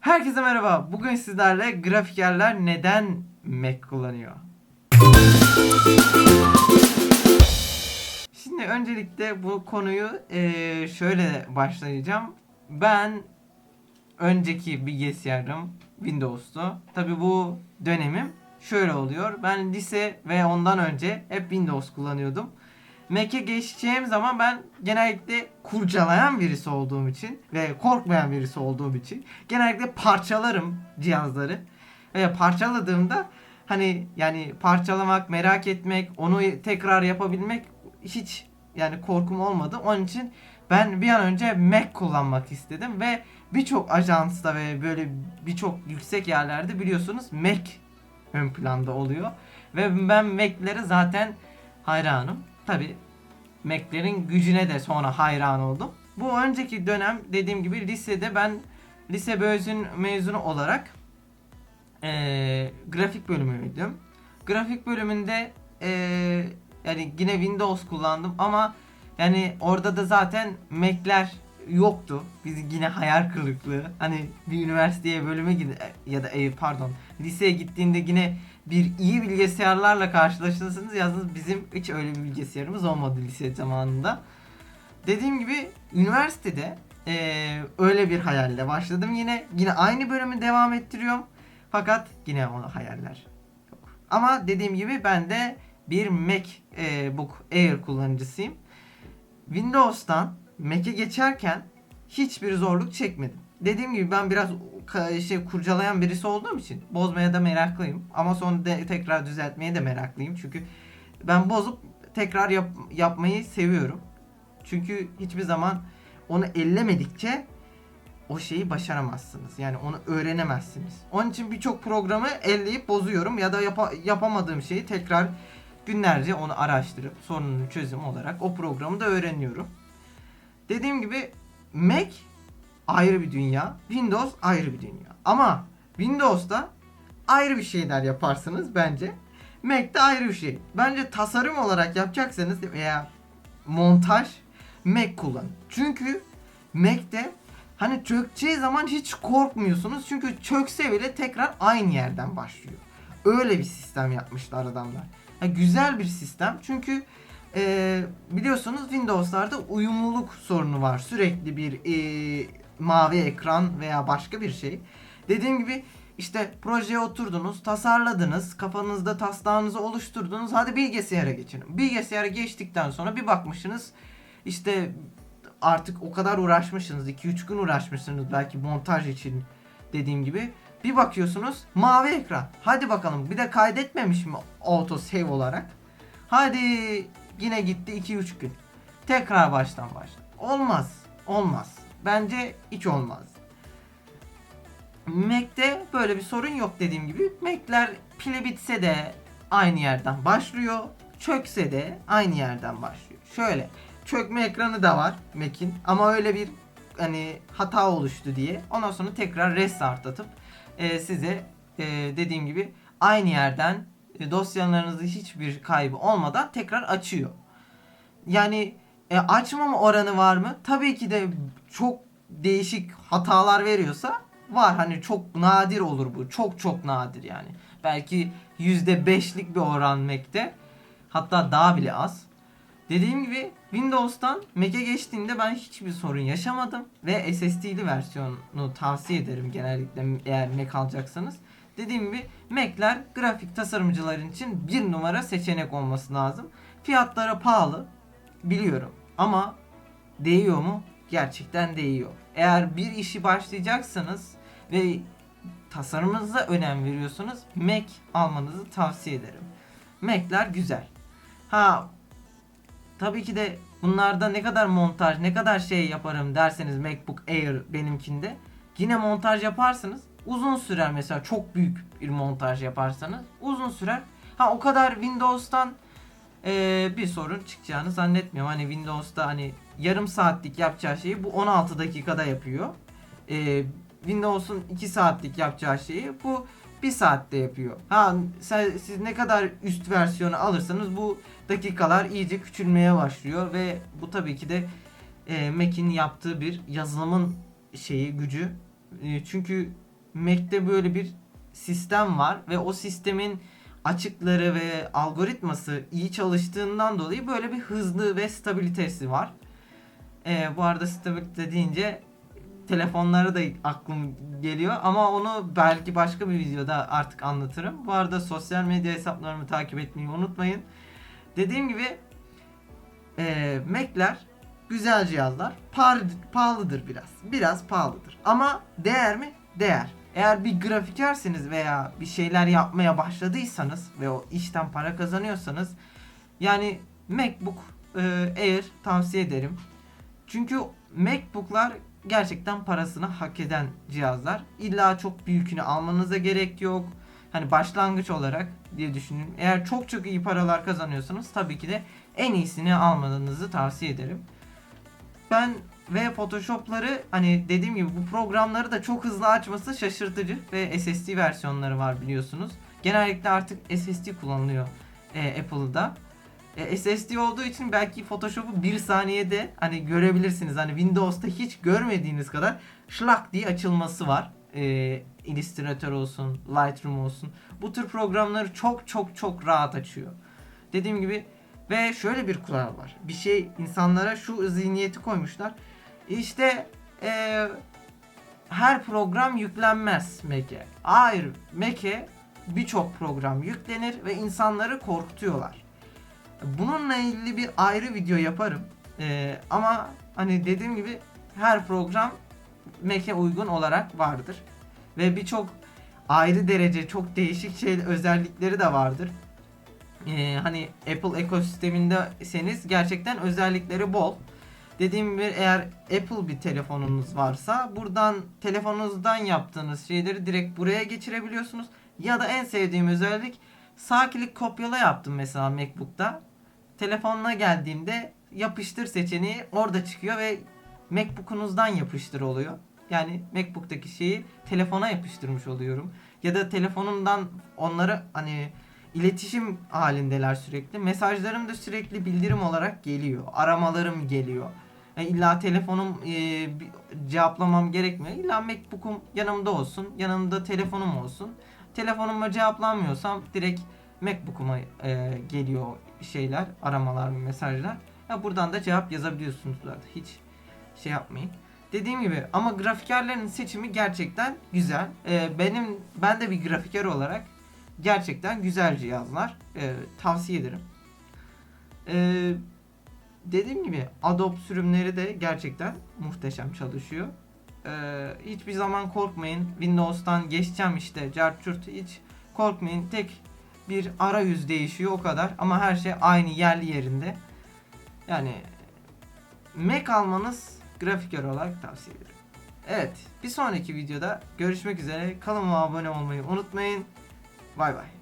Herkese merhaba. Bugün sizlerle grafikerler neden Mac kullanıyor? Şimdi öncelikle bu konuyu eee, şöyle başlayacağım. Ben önceki bilgisayarım Windows'tu. Tabi bu dönemim şöyle oluyor. Ben lise ve ondan önce hep Windows kullanıyordum. Mac'e geçeceğim zaman ben genellikle kurcalayan birisi olduğum için ve korkmayan birisi olduğum için genellikle parçalarım cihazları. Ve parçaladığımda hani yani parçalamak, merak etmek, onu tekrar yapabilmek hiç yani korkum olmadı. Onun için ben bir an önce Mac kullanmak istedim ve birçok ajansta ve böyle birçok yüksek yerlerde biliyorsunuz Mac ön planda oluyor. Ve ben Mac'lere zaten hayranım. Tabi Mac'lerin gücüne de sonra hayran oldum. Bu önceki dönem dediğim gibi lisede ben lise mezun mezunu olarak eee, grafik bölümüydüm. Grafik bölümünde eee, yani yine Windows kullandım ama yani orada da zaten Mac'ler yoktu. Biz yine hayal kırıklığı. Hani bir üniversiteye bölüme gid ya da e, pardon liseye gittiğinde yine bir iyi bilgisayarlarla karşılaşırsınız. Yalnız bizim hiç öyle bir bilgisayarımız olmadı lise zamanında. Dediğim gibi üniversitede eee, öyle bir hayalle başladım yine. Yine aynı bölümü devam ettiriyorum. Fakat yine o hayaller yok. Ama dediğim gibi ben de bir MacBook Air kullanıcısıyım. Windows'tan Mac'e geçerken hiçbir zorluk çekmedim. Dediğim gibi ben biraz şey kurcalayan birisi olduğum için bozmaya da meraklıyım. Ama sonra de tekrar düzeltmeye de meraklıyım. Çünkü ben bozup tekrar yap- yapmayı seviyorum. Çünkü hiçbir zaman onu ellemedikçe o şeyi başaramazsınız. Yani onu öğrenemezsiniz. Onun için birçok programı elleyip bozuyorum ya da yapa- yapamadığım şeyi tekrar günlerce onu araştırıp sorunun çözümü olarak o programı da öğreniyorum. Dediğim gibi Mac ayrı bir dünya, Windows ayrı bir dünya. Ama Windows'ta ayrı bir şeyler yaparsınız bence. Mac'te ayrı bir şey. Bence tasarım olarak yapacaksanız veya montaj Mac kullanın. Çünkü Mac'te hani çökeceği zaman hiç korkmuyorsunuz. Çünkü çökse bile tekrar aynı yerden başlıyor. Öyle bir sistem yapmışlar adamlar. Ha, güzel bir sistem. Çünkü e, biliyorsunuz Windows'larda uyumluluk sorunu var. Sürekli bir e, mavi ekran veya başka bir şey. Dediğim gibi işte projeye oturdunuz, tasarladınız, kafanızda taslağınızı oluşturdunuz. Hadi bilgisayara geçin. Bilgisayara geçtikten sonra bir bakmışsınız işte artık o kadar uğraşmışsınız. 2-3 gün uğraşmışsınız belki montaj için dediğim gibi. Bir bakıyorsunuz mavi ekran. Hadi bakalım bir de kaydetmemiş mi auto save olarak? Hadi yine gitti 2-3 gün. Tekrar baştan başla. Olmaz. Olmaz. Bence hiç olmaz. Mac'te böyle bir sorun yok dediğim gibi. Mac'ler pili bitse de aynı yerden başlıyor. Çökse de aynı yerden başlıyor. Şöyle çökme ekranı da var Mac'in ama öyle bir hani hata oluştu diye ondan sonra tekrar restart atıp e, size e, dediğim gibi aynı yerden e, dosyalarınızı hiçbir kaybı olmadan tekrar açıyor. Yani e, açmama oranı var mı? Tabii ki de çok değişik hatalar veriyorsa var. Hani çok nadir olur bu. Çok çok nadir yani. Belki %5'lik bir oran Mac'te. Hatta daha bile az. Dediğim gibi Windows'tan Mac'e geçtiğimde ben hiçbir sorun yaşamadım. Ve SSD'li versiyonu tavsiye ederim genellikle eğer Mac alacaksanız. Dediğim gibi Mac'ler grafik tasarımcıların için bir numara seçenek olması lazım. Fiyatları pahalı biliyorum ama değiyor mu? Gerçekten değiyor. Eğer bir işi başlayacaksanız ve tasarımınıza önem veriyorsanız Mac almanızı tavsiye ederim. Mac'ler güzel. Ha tabii ki de bunlarda ne kadar montaj, ne kadar şey yaparım derseniz MacBook Air benimkinde yine montaj yaparsınız. Uzun sürer mesela çok büyük bir montaj yaparsanız uzun sürer. Ha o kadar Windows'tan eee, bir sorun çıkacağını zannetmiyorum. Hani Windows'ta hani yarım saatlik yapacağı şeyi bu 16 dakikada yapıyor. Eee, Windows'un 2 saatlik yapacağı şeyi bu 1 saatte yapıyor. Ha sen, siz ne kadar üst versiyonu alırsanız bu dakikalar iyice küçülmeye başlıyor ve bu tabii ki de e, Mac'in yaptığı bir yazılımın şeyi gücü. E, çünkü Mac'te böyle bir sistem var ve o sistemin açıkları ve algoritması iyi çalıştığından dolayı böyle bir hızlı ve stabilitesi var. Ee, bu arada stabilite deyince telefonları da aklım geliyor ama onu belki başka bir videoda artık anlatırım. Bu arada sosyal medya hesaplarımı takip etmeyi unutmayın. Dediğim gibi e, Mac'ler güzel cihazlar. Pahalı, pahalıdır biraz. Biraz pahalıdır. Ama değer mi? Değer. Eğer bir grafikersiniz veya bir şeyler yapmaya başladıysanız ve o işten para kazanıyorsanız yani MacBook e, Air tavsiye ederim. Çünkü MacBook'lar gerçekten parasını hak eden cihazlar. İlla çok büyükünü almanıza gerek yok. Hani başlangıç olarak diye düşünün. Eğer çok çok iyi paralar kazanıyorsanız tabii ki de en iyisini almanızı tavsiye ederim. Ben ve Photoshop'ları hani dediğim gibi bu programları da çok hızlı açması şaşırtıcı ve SSD versiyonları var biliyorsunuz. Genellikle artık SSD kullanılıyor e, Apple'da. E, SSD olduğu için belki Photoshop'u bir saniyede hani görebilirsiniz. Hani Windows'ta hiç görmediğiniz kadar şlak diye açılması var. E, Illustrator olsun, Lightroom olsun. Bu tür programları çok çok çok rahat açıyor. Dediğim gibi ve şöyle bir kural var. Bir şey insanlara şu zihniyeti koymuşlar. İşte e, her program yüklenmez Mac'e. Hayır, Mac'e birçok program yüklenir ve insanları korkutuyorlar. Bununla ilgili bir ayrı video yaparım. Ee, ama hani dediğim gibi her program Mac'e uygun olarak vardır. Ve birçok ayrı derece çok değişik şey özellikleri de vardır. Ee, hani Apple ekosistemindeseniz gerçekten özellikleri bol. Dediğim gibi eğer Apple bir telefonunuz varsa buradan telefonunuzdan yaptığınız şeyleri direkt buraya geçirebiliyorsunuz. Ya da en sevdiğim özellik sağ klik kopyala yaptım mesela MacBook'ta. Telefonuna geldiğimde yapıştır seçeneği orada çıkıyor ve MacBook'unuzdan yapıştır oluyor. Yani MacBook'taki şeyi telefona yapıştırmış oluyorum. Ya da telefonumdan onları hani iletişim halindeler sürekli. Mesajlarım da sürekli bildirim olarak geliyor. Aramalarım geliyor. Yani illa telefonum e, cevaplamam gerekmiyor. İlla MacBook'um yanımda olsun. Yanımda telefonum olsun. Telefonuma cevaplanmıyorsam direkt MacBook'uma e, geliyor şeyler, aramalar, mesajlar. Ya buradan da cevap yazabiliyorsunuz zaten. Hiç şey yapmayın. Dediğim gibi ama grafikerlerin seçimi gerçekten güzel. E, benim ben de bir grafiker olarak gerçekten güzel cihazlar. E, tavsiye ederim. E, dediğim gibi Adobe sürümleri de gerçekten muhteşem çalışıyor. E, hiçbir zaman korkmayın. Windows'tan geçeceğim işte. Carchurt hiç korkmayın. Tek bir arayüz değişiyor o kadar. Ama her şey aynı yerli yerinde. Yani Mac almanız grafiker olarak tavsiye ederim. Evet, bir sonraki videoda görüşmek üzere. Kanalıma abone olmayı unutmayın. Bay bay.